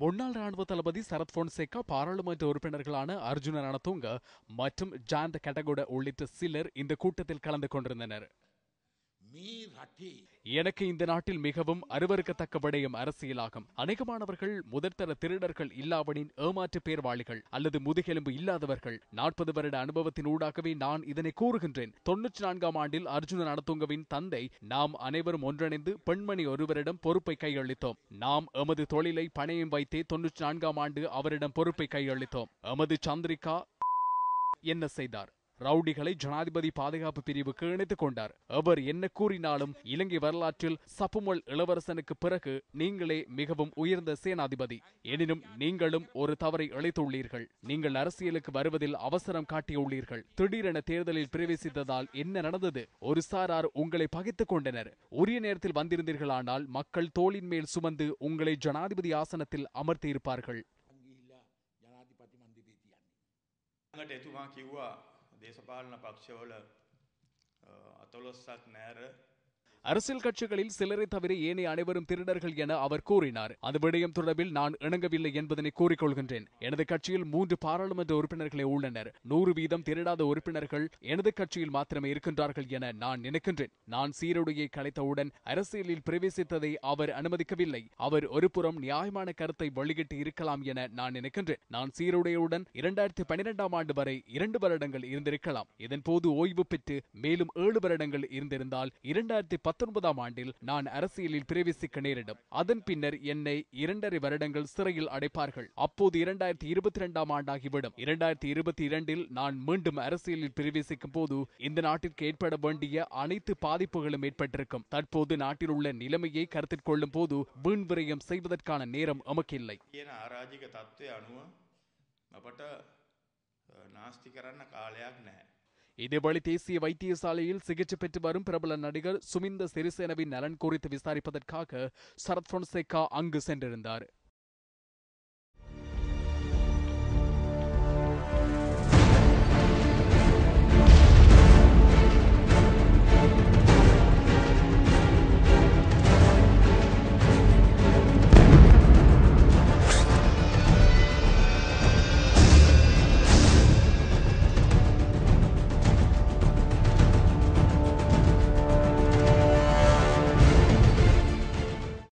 முன்னாள் ராணுவ தளபதி சரத் ഫോൺസേക്ക പാർലമെന്റ് உறுப்பினர்களான அர்ஜுன ரணதுங்க மற்றும் ஜாண்ட் கட்டகோட உள்ளிட்ட சிலர் இந்த கூட்டத்தில் கலந்து கொண்டிருந்தனர். எனக்கு இந்த நாட்டில் மிகவும் அருவருக்கத்தக்க விடயம் அரசியலாகும். அநேகமானவர்கள் முதற்தர திருடர்கள் இல்லாவனின் ஏமாற்று பேர்வாளிகள் அல்லது முதுகெலும்பு இல்லாதவர்கள். நாற்பது வருட அனுபவத்தின் ஊடாகவே நான் இதனை கூறுகின்றேன். தொன்னூற்றி நான்காம் ஆண்டில் அர்ஜுன நடத்துங்கவின் தந்தை நாம் அனைவரும் ஒன்றிணைந்து பெண்மணி ஒருவரிடம் பொறுப்பை கையளித்தோம். நாம் எமது தொழிலை பணையம் வைத்தே தொன்னூற்றி நான்காம் ஆண்டு அவரிடம் பொறுப்பை கையளித்தோம். எமது சந்திரிகா என்ன செய்தார்? ரவுடிகளை ஜனாதிபதி பாதுகாப்பு பிரிவுக்கு இணைத்துக் கொண்டார். அவர் என்ன கூறினாலும் இலங்கை வரலாற்றில் சப்புமல் இளவரசனுக்கு பிறகு நீங்களே மிகவும் உயர்ந்த சேனாதிபதி. எனினும் நீங்களும் ஒரு தவறை இழைத்துள்ளீர்கள். நீங்கள் அரசியலுக்கு வருவதில் அவசரம் காட்டியுள்ளீர்கள். திடீரென தேர்தலில் பிரவேசித்ததால் என்ன நடந்தது? ஒரு சாரார் உங்களை பகைத்துக் கொண்டனர். உரிய நேரத்தில் வந்திருந்தீர்களானால் மக்கள் தோளின் மேல் சுமந்து உங்களை ஜனாதிபதி ஆசனத்தில் அமர்த்தியிருப்பார்கள். දේශපාලන පක්ෂවල අතලොස්සක් නෑර அரசியல் கட்சிகளில் சிலரை தவிர ஏனைய அனைவரும் திருடர்கள் என அவர் கூறினார். அந்த விடயம் தொடர்பில் நான் இணங்கவில்லை என்பதனை கூறிக்கொள்கின்றேன். எனது கட்சியில் மூன்று பாராளுமன்ற உறுப்பினர்களே உள்ளனர். நூறு வீதம் திருடாத உறுப்பினர்கள் எனது கட்சியில் மாத்திரமே இருக்கின்றார்கள் என நான் நினைக்கின்றேன். நான் சீருடையை கலைத்தவுடன் அரசியலில் பிரவேசித்ததை அவர் அனுமதிக்கவில்லை. அவர் ஒருபுறம் நியாயமான கருத்தை வெளியிட்டு இருக்கலாம் என நான் நினைக்கின்றேன். நான் சீருடையுடன் இரண்டாயிரத்தி பனிரெண்டாம் ஆண்டு வரை இரண்டு வருடங்கள் இருந்திருக்கலாம். இதன் போது ஓய்வு பெற்று மேலும் ஏழு வருடங்கள் இருந்திருந்தால் இரண்டாயிரத்தி பத்தொன்பதாம் ஆண்டில் நான் அரசியலில் பிரவேசிக்க நேரிடும் அதன் பின்னர் என்னை இரண்டரை வருடங்கள் சிறையில் அடைப்பார்கள் அப்போது இரண்டாயிரத்தி இருபத்தி இரண்டாம் ஆண்டாகிவிடும் இரண்டாயிரத்தி இருபத்தி இரண்டில் நான் மீண்டும் அரசியலில் பிரவேசிக்கும் போது இந்த நாட்டிற்கு ஏற்பட வேண்டிய அனைத்து பாதிப்புகளும் ஏற்பட்டிருக்கும் தற்போது நாட்டில் உள்ள நிலைமையை கருத்தில் கொள்ளும் போது வீண் விரயம் செய்வதற்கான நேரம் எமக்கில்லை කියන ආරාජික තත්ත්වය අනුව අපට අ, නාස්ති කරන්න කාලයක් නැහැ. இதேவேளை தேசிய வைத்தியசாலையில் சிகிச்சை பெற்று வரும் பிரபல நடிகர் சுமிந்த சிறிசேனவின் நலன் குறித்து விசாரிப்பதற்காக சரத் பொன்சேகா அங்கு சென்றிருந்தார்.